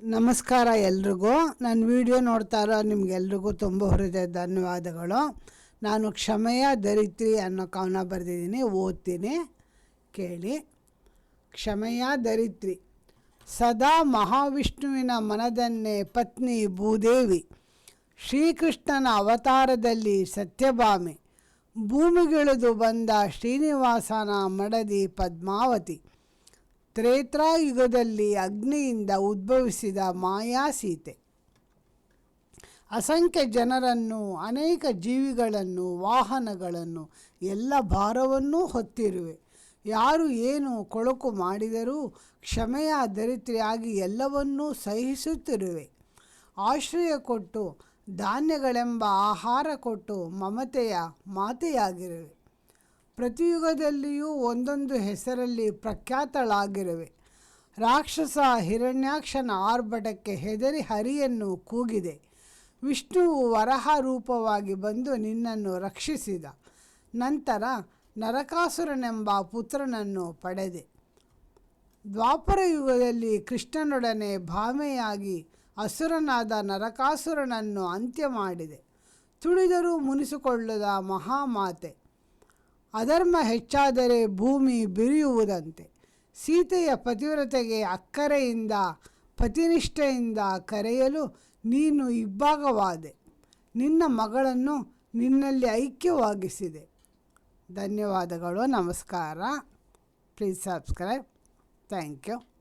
ನಮಸ್ಕಾರ ಎಲ್ರಿಗೂ. ನನ್ನ ವಿಡಿಯೋ ನೋಡ್ತಾ ಇರೋ ನಿಮಗೆಲ್ರಿಗೂ ತುಂಬ ಹೃದಯ ಧನ್ಯವಾದಗಳು. ನಾನು ಕ್ಷಮೆಯ ದರಿತ್ರಿ ಅನ್ನೋ ಕವನ ಬರೆದಿದ್ದೀನಿ. ಓದ್ತೀನಿ, ಕೇಳಿ. ಕ್ಷಮೆಯ ದರಿತ್ರಿ ಸದಾ ಮಹಾವಿಷ್ಣುವಿನ ಮನದನ್ನೇ ಪತ್ನಿ ಭೂದೇವಿ. ಶ್ರೀಕೃಷ್ಣನ ಅವತಾರದಲ್ಲಿ ಸತ್ಯಭಾಮೆ. ಭೂಮಿಗಿಳಿದು ಬಂದ ಶ್ರೀನಿವಾಸನ ಮಡದಿ ಪದ್ಮಾವತಿ. ತ್ರೇತ್ರಾಯುಗದಲ್ಲಿ ಅಗ್ನಿಯಿಂದ ಉದ್ಭವಿಸಿದ ಮಾಯಾ ಸೀತೆ. ಅಸಂಖ್ಯ ಜನರನ್ನು, ಅನೇಕ ಜೀವಿಗಳನ್ನು, ವಾಹನಗಳನ್ನು, ಎಲ್ಲ ಭಾರವನ್ನೂ ಹೊತ್ತಿರುವೆ. ಯಾರು ಏನು ಕೊಳಕು ಮಾಡಿದರೂ ಕ್ಷಮೆಯ ದರಿತ್ರಿಯಾಗಿ ಎಲ್ಲವನ್ನೂ ಸಹಿಸುತ್ತಿರುವೆ. ಆಶ್ರಯ ಕೊಟ್ಟು, ಧಾನ್ಯಗಳೆಂಬ ಆಹಾರ ಕೊಟ್ಟು ಮಮತೆಯ ಮಾತೆಯಾಗಿರುವೆ. ಪ್ರತಿಯುಗದಲ್ಲಿಯೂ ಒಂದೊಂದು ಹೆಸರಲ್ಲಿ ಪ್ರಖ್ಯಾತಳಾಗಿರುವೆ. ರಾಕ್ಷಸ ಹಿರಣ್ಯಾಕ್ಷನ ಆರ್ಭಟಕ್ಕೆ ಹೆದರಿ ಹರಿಯನ್ನು ಕೂಗಿದೆ. ವಿಷ್ಣುವು ವರಹ ರೂಪವಾಗಿ ಬಂದು ನಿನ್ನನ್ನು ರಕ್ಷಿಸಿದ. ನಂತರ ನರಕಾಸುರನೆಂಬ ಪುತ್ರನನ್ನು ಪಡೆದೆ. ದ್ವಾಪರ ಯುಗದಲ್ಲಿ ಕೃಷ್ಣನೊಡನೆ ಭಾಮೆಯಾಗಿ ಅಸುರನಾದ ನರಕಾಸುರನನ್ನು ಅಂತ್ಯ ಮಾಡಿದೆ ತುಳಿದರೂ ಮುನಿಸಿಕೊಳ್ಳದ ಮಹಾಮಾತೆ. ಅಧರ್ಮ ಹೆಚ್ಚಾದರೆ ಭೂಮಿ ಬಿರಿಯುವುದಂತೆ. ಸೀತೆಯ ಪತಿವ್ರತೆಗೆ ಅಕ್ಕರೆಯಿಂದ, ಪತಿನಿಷ್ಠೆಯಿಂದ ಕರೆಯಲು ನೀನು ಇಬ್ಬಾಗವಾದೆ ನಿನ್ನ ಮಗಳನ್ನು ನಿನ್ನಲ್ಲಿ ಐಕ್ಯವಾಗಿಸಿದೆ. ಧನ್ಯವಾದಗಳು, ನಮಸ್ಕಾರ. Please subscribe thank you